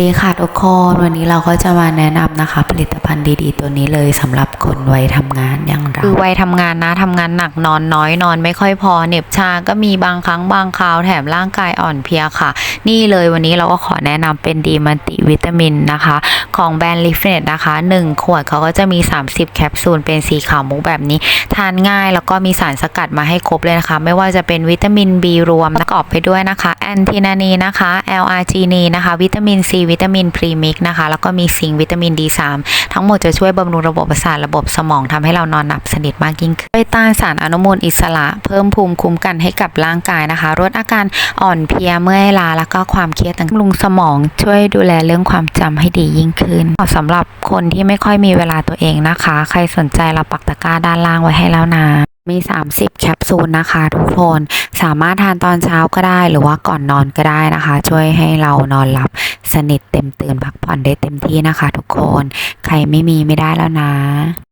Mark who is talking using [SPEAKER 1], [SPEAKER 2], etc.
[SPEAKER 1] ดีค่ะทุกคนวันนี้เราก็จะมาแนะนำนะคะ ผลิตภัณฑ์ดีๆ ตัวนี้เลยสำหรับคนวัยทำงานอย่างเรา
[SPEAKER 2] คือวัยทำงานนะทำงานหนักนอนน้อยนอนไม่ค่อยพอเหน็บชาก็มีบางครั้งบางคราวแถมร่างกายอ่อนเพลียค่ะ นี่เลยวันนี้เราก็ขอแนะนำเป็นดีมันติวิตามินนะคะ ของแบรนด์ลิฟเนตนะคะ 1 ขวดเขาก็จะมี 30 แคปซูลเป็นสีขาวมุกแบบนี้ ทานง่ายแล้วก็มีสารสกัดมาให้ครบเลยนะคะ ไม่ว่าจะเป็นวิตามิน B รวมประกอบไปด้วยนะคะแอนทินานีนะคะ L-arginine นะคะ วิตามิน C วิตามินพรีมิกนะคะ แล้วก็มีซิงค์วิตามิน D3 ทั้งหมดจะช่วยบำรุงระบบประสาทระบบสมองทำให้เรานอนหลับสนิทมากยิ่งขึ้นช่วยต้านสารอนุมูลอิสระ เพิ่มภูมิคุ้มกันให้กับร่างกายนะคะลดอาการอ่อนเพลียเมื่อยล้าแล้วก็ความเครียดต่างๆบำรุงสมองช่วยดูแลเรื่องความจำให้ดียิ่งขึ้นเหมาะสำหรับคนที่ไม่ค่อยมีเวลาตัวเองนะคะ ใครสนใจเราปักตะกร้าด้านล่างไว้ให้แล้วนะ มี 30 แคปซูลนะคะ ทุกคนสามารถทานตอนเช้าก็ได้ หรือว่าก่อนนอนก็ได้นะคะ ช่วยให้เรานอนหลับสนิทเต็มตื่นพักผ่อนได้เต็มที่นะคะ ทุกคน ใครไม่มีไม่ได้แล้วนะ